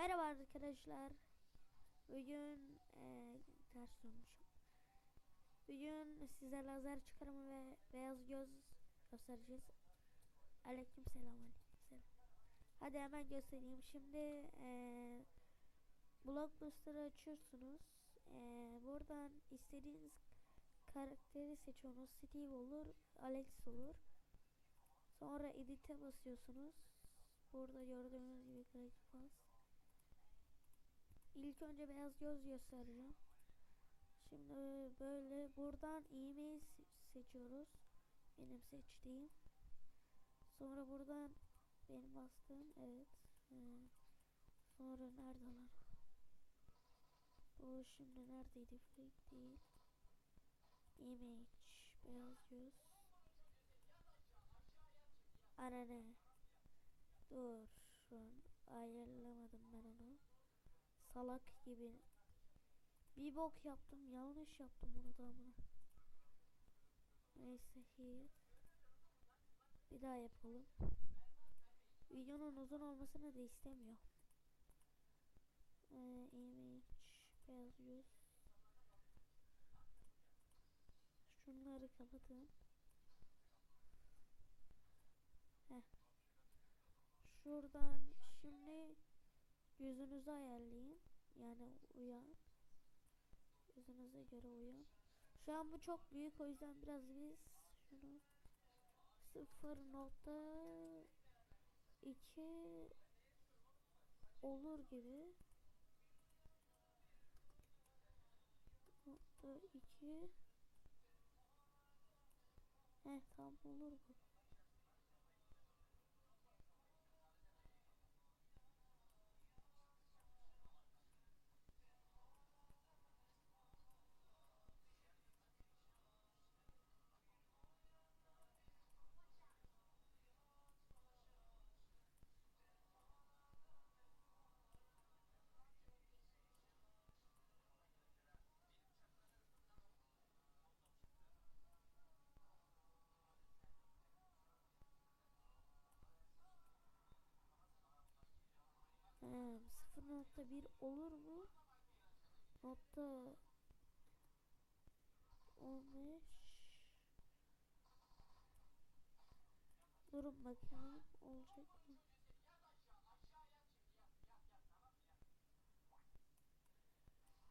Merhaba arkadaşlar. Bugün e, ters dönmüşüm. Bugün size lazer çıkarımı ve beyaz göz göstereceğiz. Aleyküm selam aleyküm selam. Hadi hemen göstereyim. Şimdi e, Blockbuster'ı açıyorsunuz. E, buradan istediğiniz karakteri seçiyorsunuz. Steve olur, Alex olur. Sonra edit'e basıyorsunuz. Burada gördüğünüz gibi grafik pas. İlk önce beyaz göz göstereceğim. Şimdi böyle buradan se- seçiyoruz. Benim seçtiğim. Sonra buradan benim bastığım evet. Ee, sonra nerede lan? Bu şimdi neredeydi? Flick değil. Image beyaz göz. Anane. Dur. Şu an ayarlamadım ben onu. Salak gibi. Bir bok yaptım. Yanlış yaptım bunu da bunu. Neyse here. Bir daha yapalım. Videonun uzun olmasını da istemiyor. Ee, image beyaz yüz. Şunları kapatın. Şuradan şimdi yüzünüzü ayarlayın. Yani uyan. Yüzünüze göre uyan. Şu an bu çok büyük o yüzden biraz biz şunu 0.2 olur gibi. Nokta 2 Heh tam olur bu. 0.1 olur mu? Nokta 15 Durun bakalım olacak mı?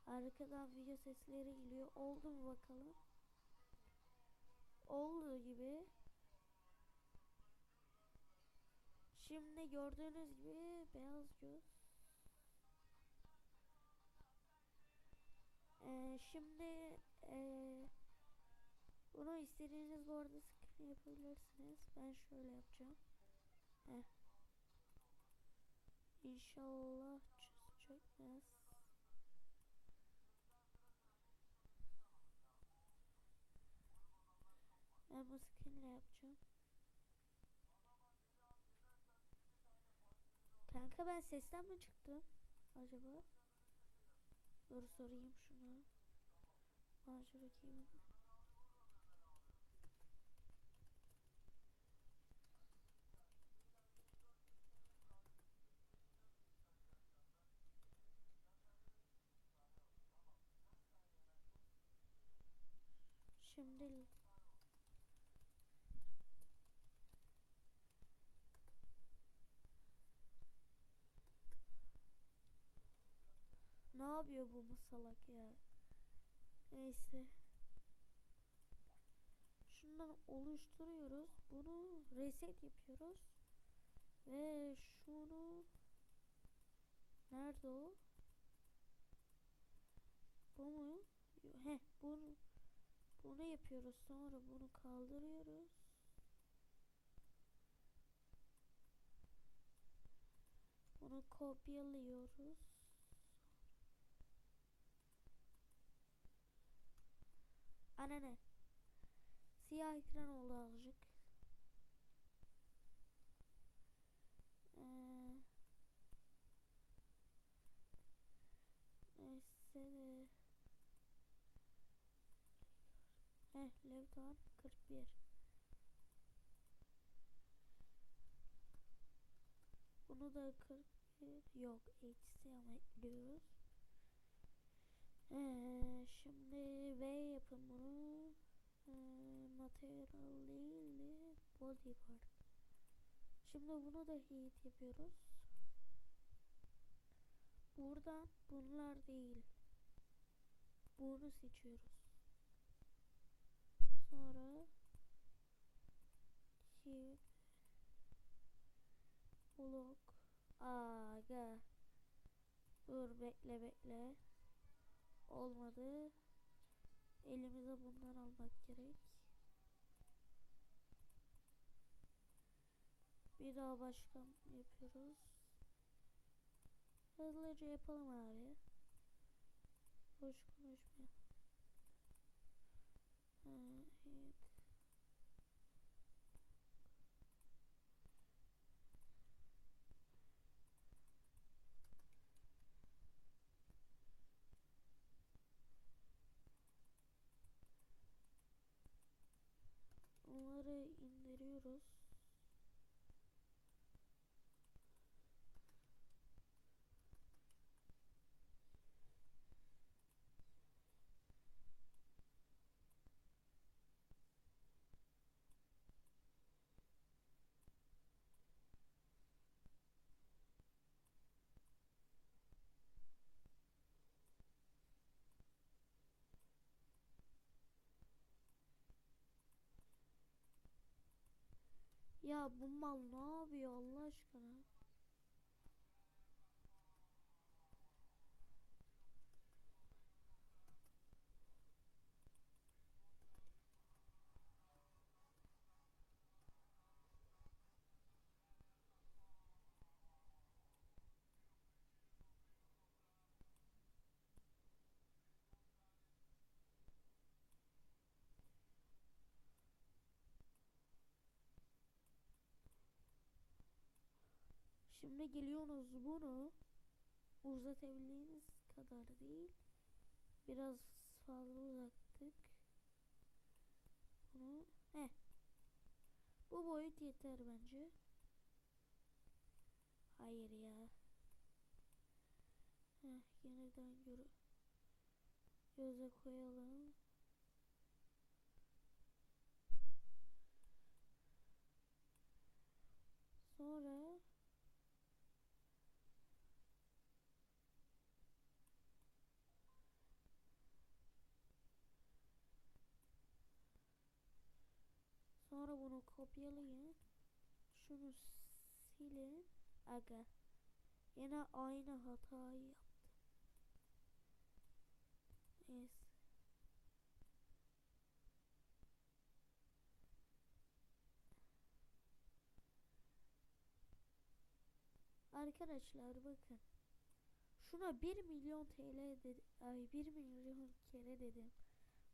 Arkadan video sesleri geliyor. Oldu mu bakalım? Olduğu gibi. Şimdi gördüğünüz gibi beyaz göz. Şimdi ee, bunu istediğiniz bu arada screen yapabilirsiniz. Ben şöyle yapacağım. Heh. İnşallah çöz çökmez. Ben bu skinle yapacağım. Kanka ben sesten mi çıktım acaba? Dur sorayım şunu. Aç bakayım. Şimdi Ne yapıyor bu mu salak ya? Neyse. Şundan oluşturuyoruz. Bunu reset yapıyoruz. Ve şunu Nerede o? Bu mu? He, bunu bunu yapıyoruz. Sonra bunu kaldırıyoruz. Bunu kopyalıyoruz. Anne Siyah ekran oldu azıcık. Ee, neyse. Heh, Levdan 41. Bunu da 41 bir yok HTML ekliyoruz. Ee, şimdi yapın bunu. Ee, material değil de body part. Şimdi bunu da heat yapıyoruz. Buradan bunlar değil. Bunu seçiyoruz. Sonra heat blok aga dur bekle bekle olmadı. Elimize bundan almak gerek. Bir daha başka yapıyoruz. Hızlıca yapalım abi. Boş konuşma ha, gidiyoruz. Ya bu mal ne yapıyor Allah aşkına? Şimdi geliyorsunuz bunu uzatabildiğiniz kadar değil. Biraz fazla uzattık. Bunu he. Bu boyut yeter bence. Hayır ya. Heh, yeniden gör göze koyalım. Sonra Sonra bunu kopyalayın. Şunu silin. Aga. Yine aynı hatayı yaptım. Neyse. Arkadaşlar bakın. Şuna 1 milyon TL dedi. Ay 1 milyon kere dedim.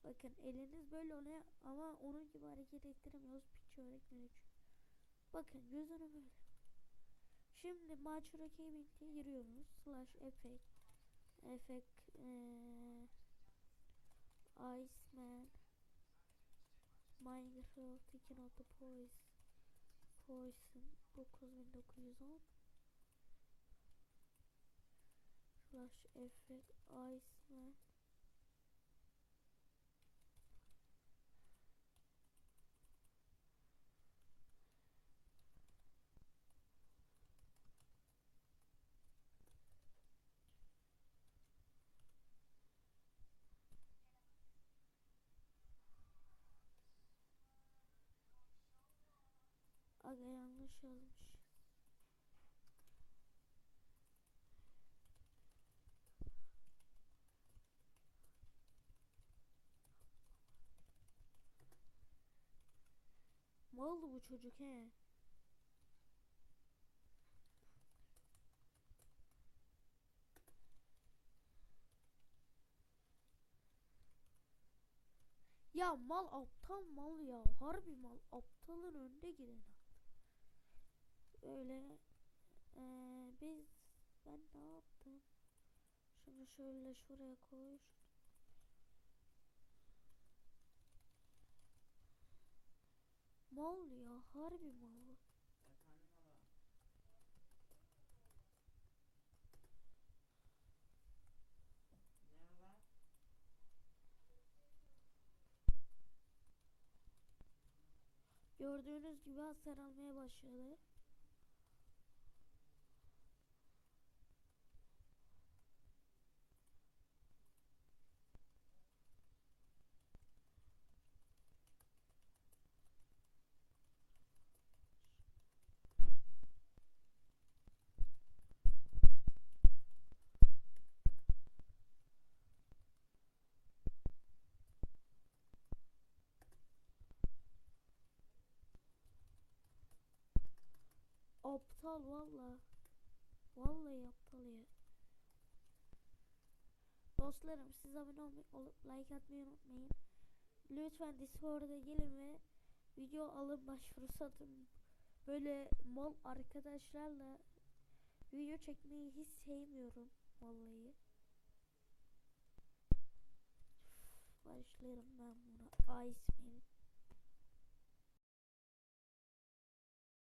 Bakın eliniz böyle oluyor ama onun gibi hareket ettiremiyoruz piç öğretmen için. Bakın gözünü böyle. Şimdi Macro Gaming'e giriyoruz. Slash effect. Effect. Ee, Iceman. Minecraft 2.0 Poison. Poison 9910. Slash effect Iceman. Aga yanlış yazmış. Mal bu çocuk he. Ya mal aptal mal ya. Harbi mal. Aptalın önde giden Öyle e, biz ben ne yaptım? Şimdi şöyle şuraya koy. Mal ya harbi mal. Gördüğünüz gibi hasar almaya başladı. Aptal valla. Vallahi aptal ya. Dostlarım siz abone olmayı, olup like atmayı unutmayın. Lütfen Discord'a gelin ve video alın başvuru satın. Böyle mal arkadaşlarla video çekmeyi hiç sevmiyorum vallahi. Başlarım ben buna. Iceman.